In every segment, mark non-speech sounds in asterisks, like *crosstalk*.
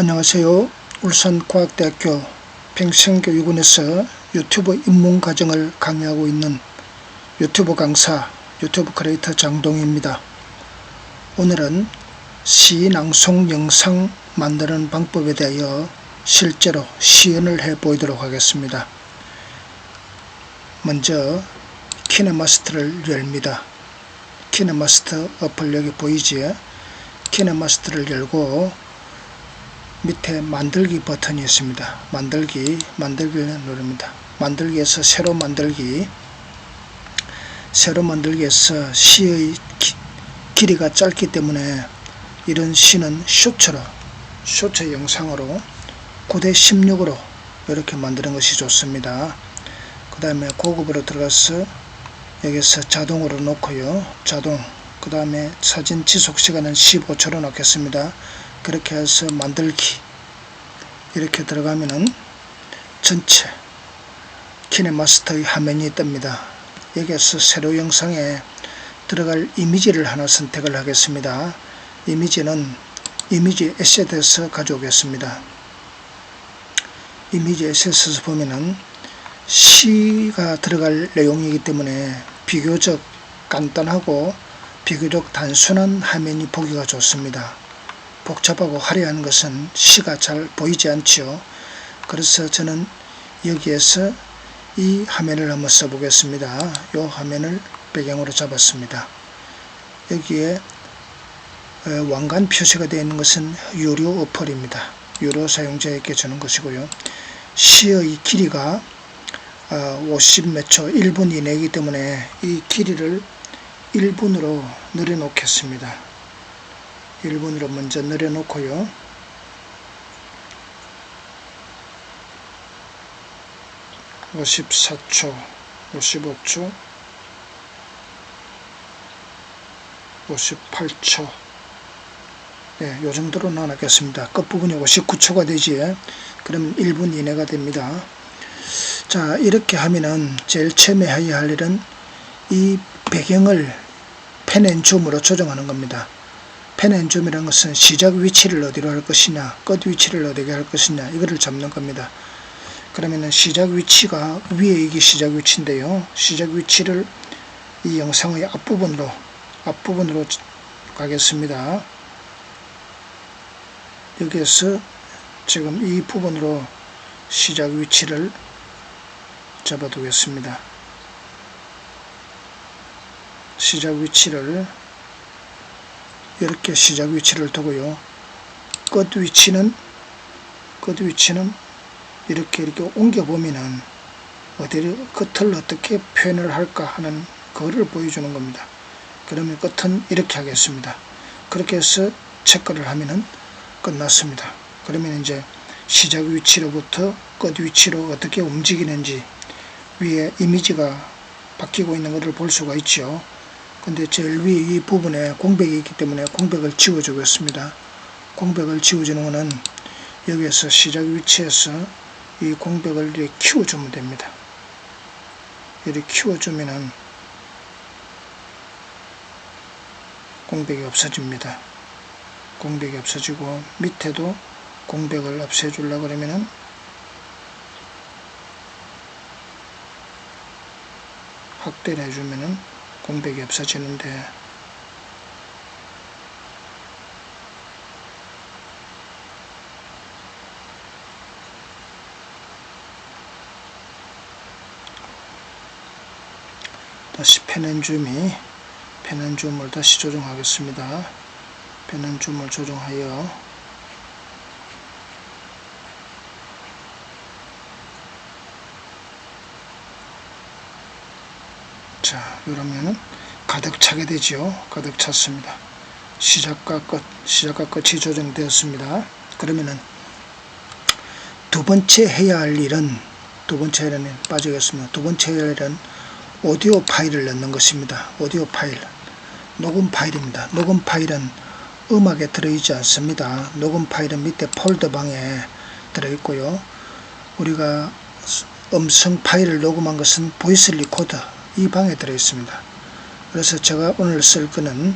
안녕하세요. 울산과학대학교 평생교육원에서 유튜브 입문과정을 강의하고 있는 유튜브 강사 유튜브 크리에이터 장동희입니다. 오늘은 시 낭송 영상 만드는 방법에 대하여 실제로 시연을 해 보이도록 하겠습니다. 먼저 키네마스터를 열입니다. 키네마스터 어플 여기 보이지요? 키네마스터를 열고 밑에 만들기 버튼이 있습니다. 만들기, 만들기를 누릅니다. 만들기에서 새로 만들기, 새로 만들기에서 시의 기, 길이가 짧기 때문에 이런 시는 쇼츠로, 쇼츠 영상으로 9대 16으로 이렇게 만드는 것이 좋습니다. 그 다음에 고급으로 들어가서 여기서 자동으로 놓고요. 자동. 그 다음에 사진 지속 시간은 15초로 놓겠습니다. 그렇게 해서 만들기. 이렇게 들어가면은 전체 키네마스터의 화면이 뜹니다. 여기에서 새로 영상에 들어갈 이미지를 하나 선택을 하겠습니다. 이미지는 이미지 에셋에서 가져오겠습니다. 이미지 에셋에서 보면은 시가 들어갈 내용이기 때문에 비교적 간단하고 비교적 단순한 화면이 보기가 좋습니다. 복잡하고 화려한 것은 시가 잘 보이지 않지요. 그래서 저는 여기에서 이 화면을 한번 써보겠습니다. 이 화면을 배경으로 잡았습니다. 여기에 왕관 표시가 되어 있는 것은 유료 어플입니다. 유료 사용자에게 주는 것이고요. 시의 길이가 50 몇 초, 1분 이내이기 때문에 이 길이를 1분으로 늘려놓겠습니다. 1분으로 먼저 늘려놓고요. (54초) (55초) (58초) 네, 요 정도로 나누겠습니다. 끝부분이 59초가 되지 그러면 1분 이내가 됩니다. 자 이렇게 하면은 제일 처음에 해야 할 일은 이 배경을 펜앤줌으로 조정하는 겁니다. 펜앤줌이라는 것은 시작 위치를 어디로 할 것이냐 끝 위치를 어디게 할 것이냐 이거를 잡는 겁니다. 그러면은 시작 위치가 위에 이게 시작 위치인데요. 시작 위치를 이 영상의 앞부분으로 앞부분으로 가겠습니다. 여기에서 지금 이 부분으로 시작 위치를 잡아두겠습니다. 시작 위치를 이렇게 시작 위치를 두고요. 끝 위치는 끝 위치는 이렇게 이렇게 옮겨 보면은 어디를 끝을 어떻게 표현을 할까 하는 그거를 보여주는 겁니다. 그러면 끝은 이렇게 하겠습니다. 그렇게 해서 체크를 하면은 끝났습니다. 그러면 이제 시작 위치로부터 끝 위치로 어떻게 움직이는지 위에 이미지가 바뀌고 있는 것을 볼 수가 있죠. 근데 제일 위에 이 부분에 공백이 있기 때문에 공백을 지워주겠습니다. 공백을 지워주는 것은 여기에서 시작 위치에서 이 공백을 이렇게 키워주면 됩니다. 이렇게 키워주면은 공백이 없어집니다. 공백이 없어지고 밑에도 공백을 없애주려고 그러면은 확대를 해주면은 공백이 없어지는데 다시 펜앤줌이 펜앤줌을 다시 조정하겠습니다. 펜앤줌을 조정하여 자 그러면은 가득 차게 되죠 가득 찼습니다. 시작과 끝 시작과 끝이 조정되었습니다. 그러면은 두 번째 해야 할 일은 두 번째 일은 빠지겠습니다. 두 번째 해야 할 일은 오디오 파일을 넣는 것입니다. 오디오 파일. 녹음 파일입니다. 녹음 파일은 음악에 들어있지 않습니다. 녹음 파일은 밑에 폴더 방에 들어있고요. 우리가 음성 파일을 녹음한 것은 보이스 리코더 이 방에 들어 있습니다. 그래서 제가 오늘 쓸 거는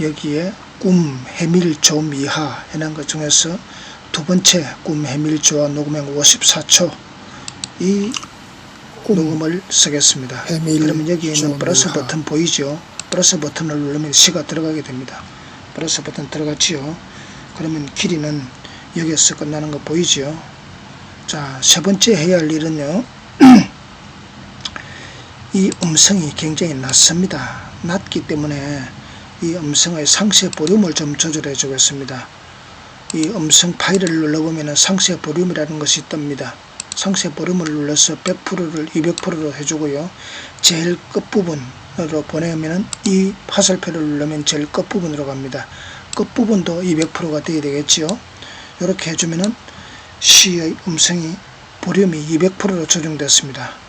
여기에 꿈, 해밀, 좀, 이하 해놓은 것 중에서 두 번째 꿈 해밀 조와 녹음행 54초 이 녹음을 쓰겠습니다. 해밀 그러면 여기 있는. 플러스 버튼 보이죠? 플러스 버튼을 누르면 시가 들어가게 됩니다. 플러스 버튼 들어갔지요? 그러면 길이는 여기에서 끝나는 거 보이지요? 자, 세 번째 해야 할 일은요. *clears throat* 이 음성이 굉장히 낮습니다. 낮기 때문에 이 음성의 상세 볼륨을 좀 조절해 주겠습니다. 이 음성 파일을 눌러보면 상세 볼륨이라는 것이 뜹니다. 상세 볼륨을 눌러서 100%를 200%로 해주고요. 제일 끝부분으로 보내면 이 화살표를 누르면 제일 끝부분으로 갑니다. 끝부분도 200%가 돼야 되겠지요. 이렇게 해주면은 시의 음성이 볼륨이 200%로 조정됐습니다.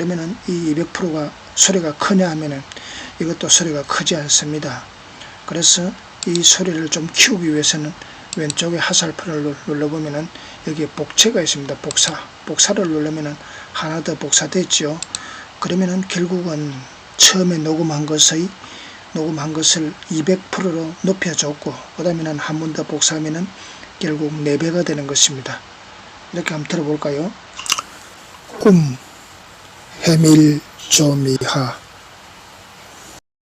그러면은 이 200%가 소리가 크냐 하면은 이것도 소리가 크지 않습니다. 그래서 이 소리를 좀 키우기 위해서는 왼쪽에 화살표를 눌- 눌러보면은 여기에 복체가 있습니다. 복사. 복사를 누르면은 하나 더 복사됐죠. 그러면은 결국은 처음에 녹음한 것의 녹음한 것을 200%로 높여줬고 그 다음에는 한 번 더 복사하면은 결국 4배가 되는 것입니다. 이렇게 한번 들어볼까요? 꿈 해밀 조미하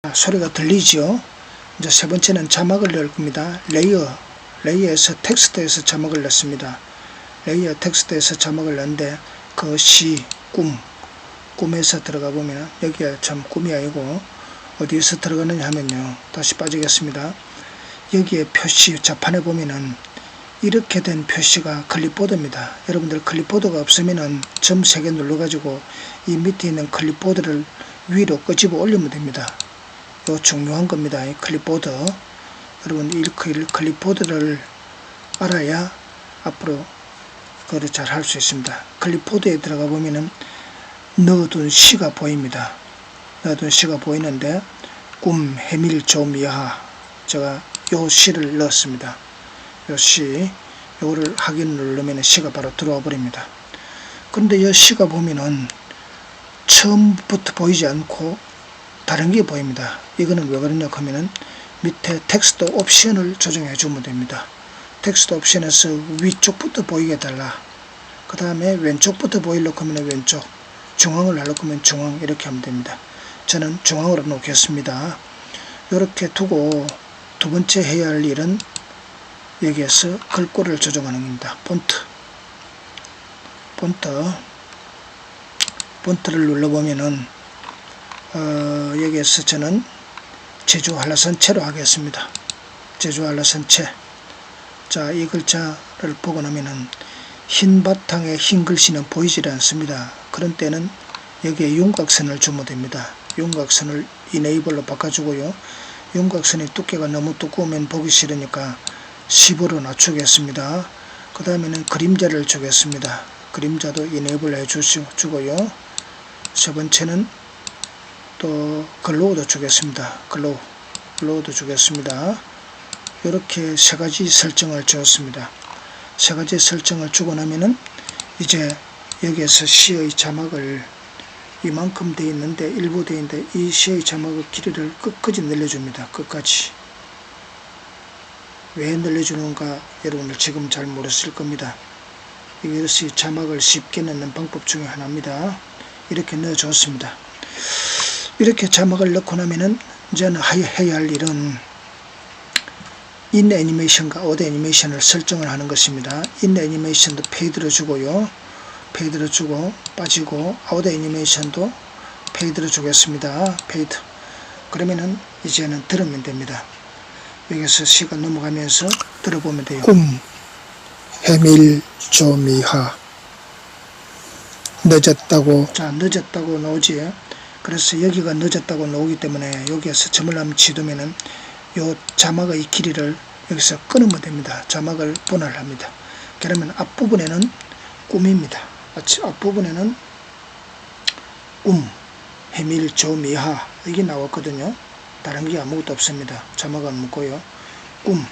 자, 소리가 들리죠? 이제 세 번째는 자막을 넣을 겁니다. 레이어, 레이어에서 텍스트에서 자막을 넣습니다. 레이어 텍스트에서 자막을 넣는데 그 시, 꿈, 꿈에서 들어가 보면 여기가 참 꿈이 아니고 어디에서 들어가느냐 하면요. 다시 빠지겠습니다. 여기에 표시 자판에 보면은 이렇게 된 표시가 클립보드입니다. 여러분들 클립보드가 없으면은 점 3개 눌러가지고 이 밑에 있는 클립보드를 위로 끄집어 올리면 됩니다. 요 중요한 겁니다. 이 클립보드. 여러분 이 클- 클립보드를 알아야 앞으로 그걸 잘할 수 있습니다. 클립보드에 들어가 보면은 넣어둔 시가 보입니다. 넣어둔 시가 보이는데 꿈 해밀 조미하 제가 요 시를 넣었습니다. 요 시, 요거를 확인 누르면 시가 바로 들어와 버립니다. 근데 이 시가 보면은 처음부터 보이지 않고 다른 게 보입니다. 이거는 왜 그러냐 하면은 밑에 텍스트 옵션을 조정해 주면 됩니다. 텍스트 옵션에서 위쪽부터 보이게 달라. 그 다음에 왼쪽부터 보이려고 하면 왼쪽, 중앙을 하려고 하면 중앙 이렇게 하면 됩니다. 저는 중앙으로 놓겠습니다. 이렇게 두고 두 번째 해야 할 일은 여기에서 글꼴을 조정하는 겁니다. 폰트. 폰트. 폰트를 눌러보면은 어, 여기에서 저는 제주 한라산체로 하겠습니다. 제주 한라산체. 자, 이 글자를 보고 나면은 흰 바탕에 흰 글씨는 보이질 않습니다. 그런 때는 여기에 윤곽선을 주면 됩니다. 윤곽선을 이네이블로 바꿔주고요. 윤곽선의 두께가 너무 두꺼우면 보기 싫으니까 10으로 낮추겠습니다. 그 다음에는 그림자를 주겠습니다. 그림자도 이네이블 해주고요. 세 번째는 또 글로우도 주겠습니다. 글로우, 글로우도 주겠습니다. 이렇게 세 가지 설정을 주었습니다. 세 가지 설정을 주고 나면은 이제 여기에서 시의 자막을 이만큼 돼 있는데 일부 돼 있는데 이 시의 자막의 길이를 끝까지 늘려줍니다. 끝까지. 왜 늘려주는가 여러분들 지금 잘 모르실 겁니다. 이것이 자막을 쉽게 넣는 방법 중에 하나입니다. 이렇게 넣어줬습니다. 이렇게 자막을 넣고 나면은 이제는 해야 할 일은 인 애니메이션과 아웃 애니메이션을 설정을 하는 것입니다. 인 애니메이션도 페이드로 주고요. 페이드로 주고 빠지고 아웃 애니메이션도 페이드로 주겠습니다. 페이드. 그러면은 이제는 들으면 됩니다. 여기서 시간 넘어가면서 들어보면 돼요. 꿈 해밀 조미하 늦었다고 자, 늦었다고 나오지. 그래서 여기가 늦었다고 나오기 때문에 여기에서 점을 한번 지두면은 요 자막의 길이를 여기서 끊으면 됩니다. 자막을 분할합니다. 그러면 앞부분에는 꿈입니다. 앞- 앞부분에는 꿈, 해밀, 조 미하 이게 나왔거든요. 다른 게 아무것도 없습니다. 자막은 묶고요. 꿈,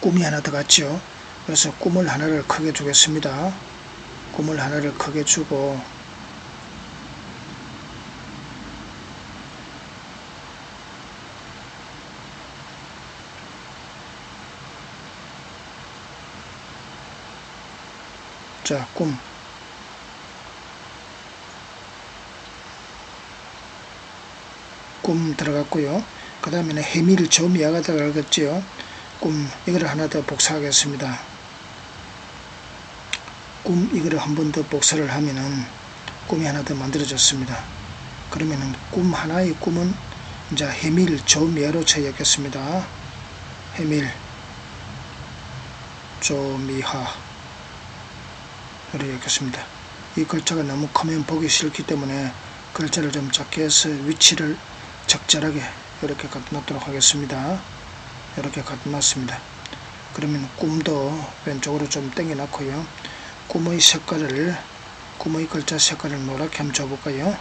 꿈이 하나 더 같죠. 그래서 꿈을 하나를 크게 주겠습니다. 꿈을 하나를 크게 주고 자, 꿈. 꿈 들어갔고요. 그 다음에는 해밀 조미아가 들어가겠지요. 꿈 이거를 하나 더 복사하겠습니다. 꿈 이거를 한 번 더 복사를 하면은 꿈이 하나 더 만들어졌습니다. 그러면은 꿈 하나의 꿈은 이제 해밀 조미아로 쳐야겠습니다. 해밀 조미하 이렇게 읽겠습니다. 이 글자가 너무 크면 보기 싫기 때문에 글자를 좀 작게 해서 위치를 적절하게 이렇게 갖다 놓도록 하겠습니다. 이렇게 갖다 놨습니다. 그러면 꿈도 왼쪽으로 좀 당겨 놓고요. 꿈의 색깔을 꿈의 글자 색깔을 노랗게 한번 줘볼까요?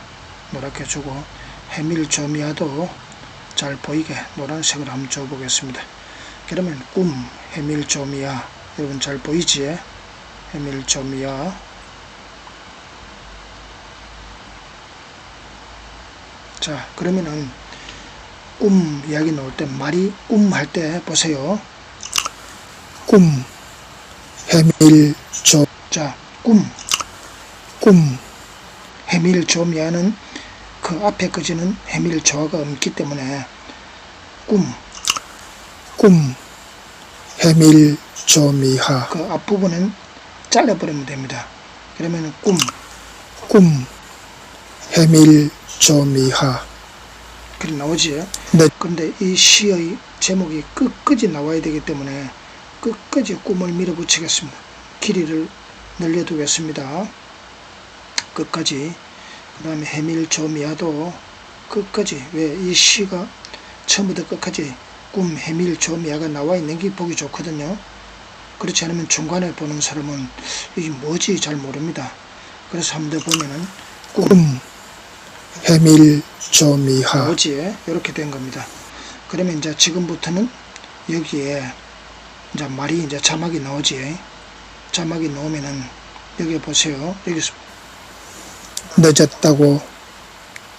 노랗게 주고 해밀 조미아도 잘 보이게 노란색으로 한번 줘보겠습니다. 그러면 꿈 해밀 조미아 여러분 잘 보이지? 해밀 조미아 자 그러면은 꿈 이야기 나올 때 말이 꿈 할 때 보세요. 꿈, 해밀, 조, 자, 꿈, 꿈, 해밀 조미아는 그 앞에 거지는 해밀 조화가 없기 때문에 꿈, 꿈, 해밀, 조미하, 그 앞부분은 잘라버리면 됩니다. 그러면 꿈, 꿈, 해밀, 조미하, 그래 나오지. 네, 근데 이 시의 제목이 끝까지 나와야 되기 때문에 끝까지 꿈을 밀어붙이겠습니다. 길이를 늘려두겠습니다. 끝까지. 그 다음에 해밀 조미아도 끝까지. 왜 이 시가 처음부터 끝까지 꿈 해밀 조미아가 나와 있는 게 보기 좋거든요. 그렇지 않으면 중간에 보는 사람은 이게 뭐지 잘 모릅니다. 그래서 한번 더 보면은 꿈 꿈, 해밀, 조미하, 나오지 이렇게 된 겁니다. 그러면 이제 지금부터는 여기에 이제 말이 이제 자막이 나오지 자막이 나오면은 여기 보세요. 여기서 늦었다고,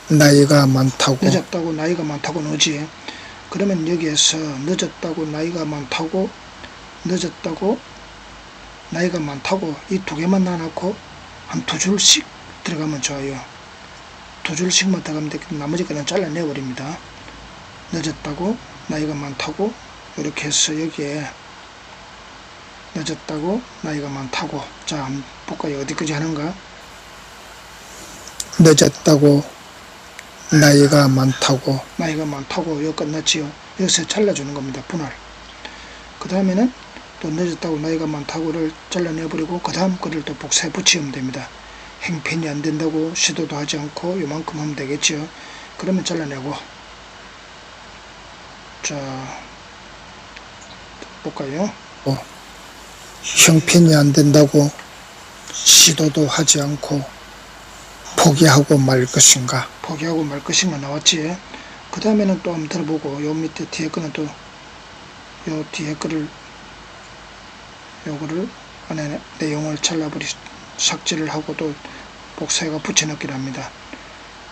나이가 많다고, 늦었다고 나이가 많다고 나오지. 그러면 여기에서 늦었다고 나이가 많다고 늦었다고 나이가 많다고 이 두 개만 놔놓고 한 두 줄씩 들어가면 좋아요. 두 줄씩만 들어가면 때문에 나머지 거는 잘라내 버립니다. 늦었다고 나이가 많다고 이렇게 해서 여기에 늦었다고? 나이가 많다고? 자 한번 볼까요? 어디까지 하는가? 늦었다고, 나이가 많다고, 나이가 많다고. 여기 끝났지요. 여기서 잘라주는 겁니다 분할. 그 다음에는 또 늦었다고 나이가 많다고를 잘라내버리고 그 다음 거를 또 복사해 붙이면 됩니다. 행편이 안 된다고 시도도 하지 않고 요만큼 하면 되겠지요. 그러면 잘라내고. 자 볼까요 형편이 안 된다고, 시도도 하지 않고, 포기하고 말 것인가, 포기하고 말 것인가 나왔지. 그 다음에는 또 한번 들어보고 요 밑에 뒤에 거는 또 요 뒤에 거를 요거를 안에 내용을 잘라버리 삭제를 하고 또 복사해가 붙여넣기를 합니다.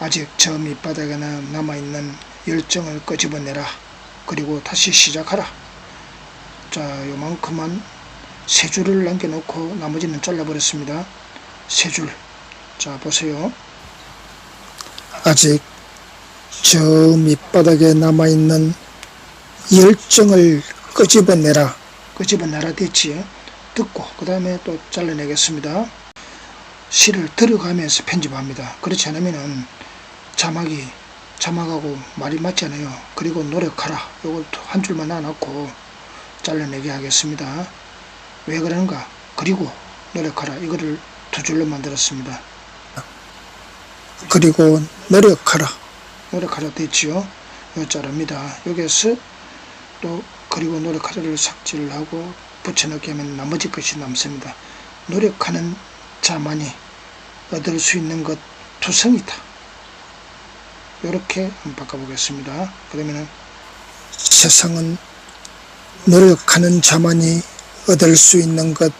아직 저 밑바닥에는 남아있는 열정을 끄집어내라. 그리고 다시 시작하라. 자 요만큼만 세 줄을 남겨놓고 나머지는 잘라버렸습니다. 세 줄. 자 보세요. 아직 저 밑바닥에 남아있는 열정을 끄집어내라. 끄집어내라 됐지 듣고 그 다음에 또 잘라내겠습니다 시를 들어가면서 편집합니다 그렇지 않으면은 자막이 자막하고 말이 맞잖아요 그리고 노력하라 요걸 한 줄만 놔놓고 잘라내게 하겠습니다 왜 그러는가? 그리고 노력하라. 이거를 두 줄로 만들었습니다. 그리고 노력하라. 노력하라 됐지요. 요 자릅니다. 여기에서 또 그리고 노력하라를 삭제를 하고 붙여넣기 하면 나머지 것이 남습니다. 노력하는 자만이 얻을 수 있는 것 투성이다. 이렇게 한번 바꿔보겠습니다. 그러면은 세상은 노력하는 자만이 얻을 수 있는 것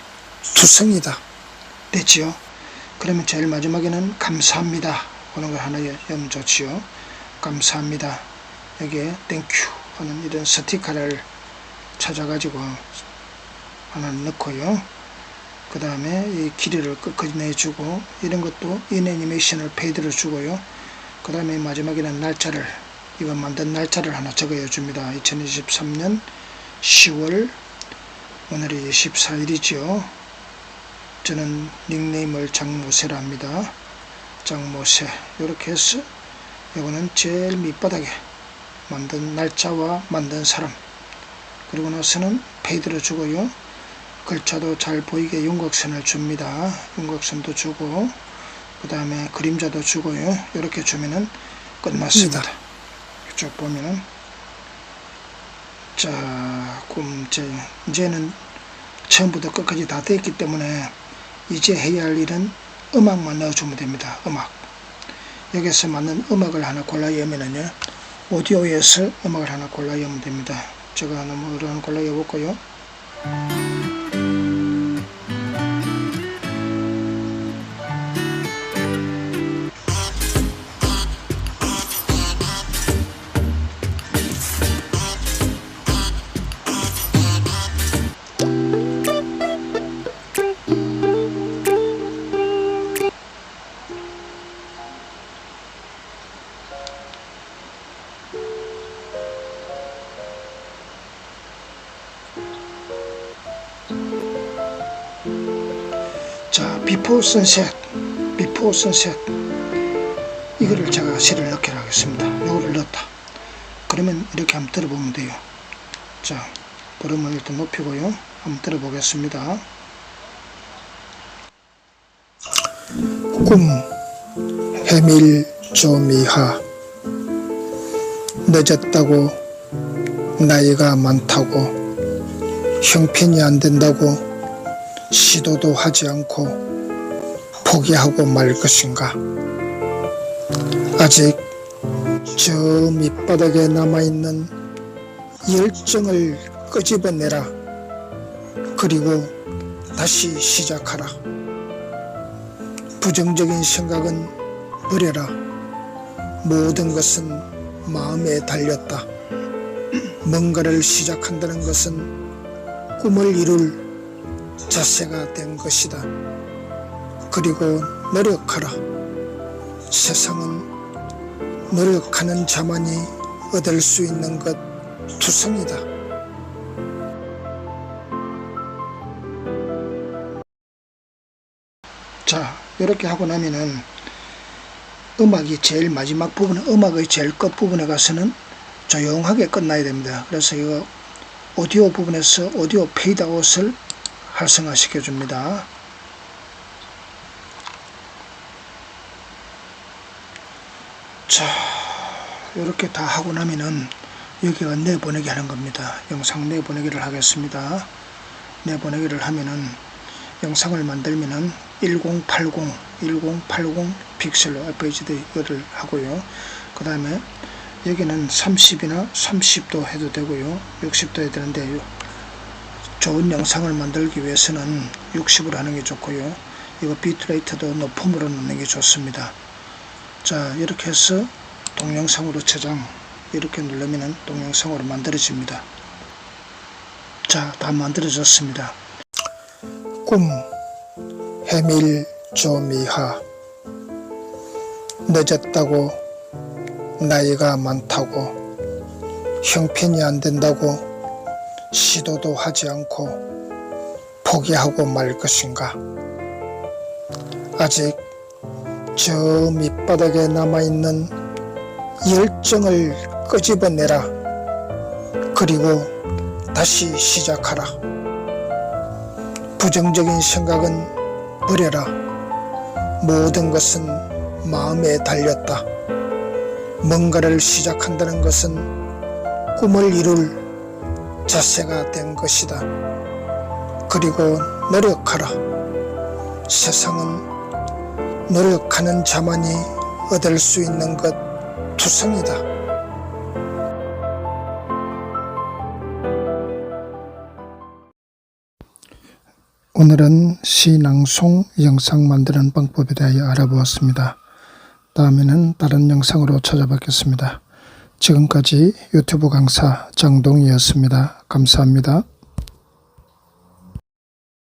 투성이다. 됐지요 그러면 제일 마지막에는 감사합니다 하는 걸 하나 좋지요 감사합니다 여기에 땡큐 하는 이런 스티커를 찾아가지고 하나 넣고요 그 다음에 이 길이를 끝까지 내주고 이런 것도 인 애니메이션을 페이드로 주고요. 그 다음에 마지막에는 날짜를 이거 만든 날짜를 하나 적어야 줍니다. 2023년 10월 오늘이 14일이죠. 저는 닉네임을 장모세라 합니다. 장모세 이렇게 해서 이거는 제일 밑바닥에 만든 날짜와 만든 사람 그리고 나서는 페이드로 주고요. 글자도 잘 보이게 윤곽선을 줍니다. 윤곽선도 주고 그 다음에 그림자도 주고요. 이렇게 주면은 끝났습니다. 쭉 보면은 자, 그럼 이제 이제는 처음부터 끝까지 다 됐기 때문에 이제 해야 할 일은 음악만 넣어주면 됩니다. 음악. 여기서 맞는 음악을 하나 골라야면은요. 오디오에서 음악을 하나 골라야면 됩니다. 제가 하나 뭐를 골라야 볼까요? 비포 선셋, 비포 선셋. 이거를 제가 실을 넣기로 하겠습니다. 요거를 넣었다. 그러면 이렇게 한번 들어보면 돼요. 자, 볼륨을 일단 높이고요. 한번 들어보겠습니다. 꿈 해밀 조미하 늦었다고 나이가 많다고 형편이 안 된다고 시도도 하지 않고 포기하고 말 것인가 아직 저 밑바닥에 남아있는 열정을 끄집어내라 그리고 다시 시작하라 부정적인 생각은 버려라. 모든 것은 마음에 달렸다. *clears throat* 뭔가를 시작한다는 것은 꿈을 이룰 자세가 된 것이다. 그리고 노력하라. 세상은 노력하는 자만이 얻을 수 있는 것 투성이다. 자, 이렇게 하고 나면은 음악이 제일 마지막 부분, 음악의 제일 끝 부분에 가서는 조용하게 끝나야 됩니다. 그래서 이거 오디오 부분에서 오디오 페이드아웃을 활성화시켜 줍니다. 자, 이렇게 다 하고 나면은 여기가 내보내기 하는 겁니다. 영상 내보내기를 하겠습니다. 내보내기를 하면은 영상을 만들면은 1080, 1080 픽셀로 FHD 이거를 하고요. 그 다음에 여기는 30이나 30도 해도 되고요. 60도 해야 되는데 좋은 영상을 만들기 위해서는 60으로 하는 게 좋고요. 이거 비트레이트도 높음으로 넣는 게 좋습니다. 자 이렇게 해서 동영상으로 저장 이렇게 누르면은 동영상으로 만들어집니다. 자 다 만들어졌습니다. 꿈 해밀 조미하 늦었다고 나이가 많다고 형편이 안 된다고 시도도 하지 않고 포기하고 말 것인가 아직 저 밑바닥에 남아있는 열정을 끄집어내라 그리고 다시 시작하라 부정적인 생각은 버려라. 모든 것은 마음에 달렸다. 뭔가를 시작한다는 것은 꿈을 이룰 자세가 된 것이다. 그리고 노력하라. 세상은 노력하는 자만이 얻을 수 있는 것 투성이다. 오늘은 시낭송 영상 만드는 방법에 대하여 알아보았습니다. 다음에는 다른 영상으로 찾아뵙겠습니다. 지금까지 유튜브 강사 정동이었습니다. 감사합니다.